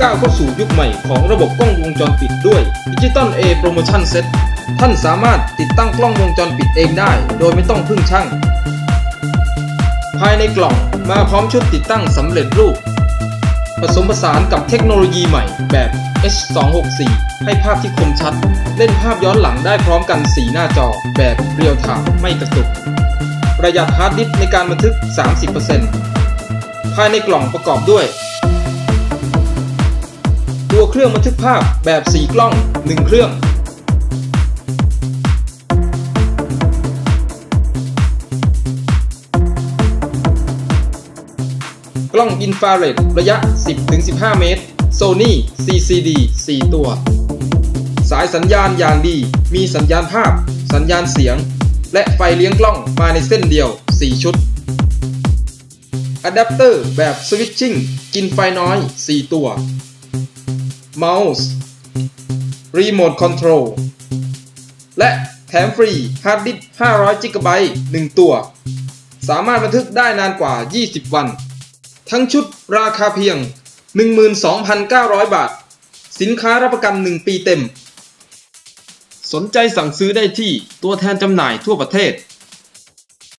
ก้าวเข้าสู่ยุคใหม่ของระบบกล้องวงจรปิดด้วย Digital A Promotion Set ท่านสามารถติดตั้งกล้องวงจรปิดเองได้ โดยไม่ต้องพึ่งช่าง ภายในกล่องมาพร้อมชุดติดตั้งสำเร็จรูป ผสมผสานกับเทคโนโลยีใหม่แบบ H264 ให้ภาพที่คมชัด เล่นภาพย้อนหลังได้พร้อมกัน 4 หน้าจอแบบเรียลไทม์ไม่กระตุก ประหยัดฮาร์ดดิสก์ในการบันทึก 30% ภายในกล่องประกอบด้วย ตัวเครื่องบันทึกภาพแบบ 4 กล้อง 1 เครื่อง กล้องอินฟราเรดระยะ 10-15 เมตร Sony CCD 4 ตัว สายสัญญาณอย่างดี มีสัญญาณภาพ สัญญาณเสียง และไฟเลี้ยงกล้องมาในเส้นเดียว 4 ชุด อะแดปเตอร์แบบสวิตชิ่งกินไฟน้อย 4 ตัว เมาส์รีโมทคอนโทรลและแถมฟรีฮาร์ดดิสก์500 g b 1 ตัว สามารถบันทึกได้นานกว่า 20 วัน ทั้งชุดราคาเพียง 12,900 บาท สินค้ารับประกัน 1 ปีเต็ม สนใจสั่งซื้อได้ที่ตัวแทนจำหน่ายทั่วประเทศ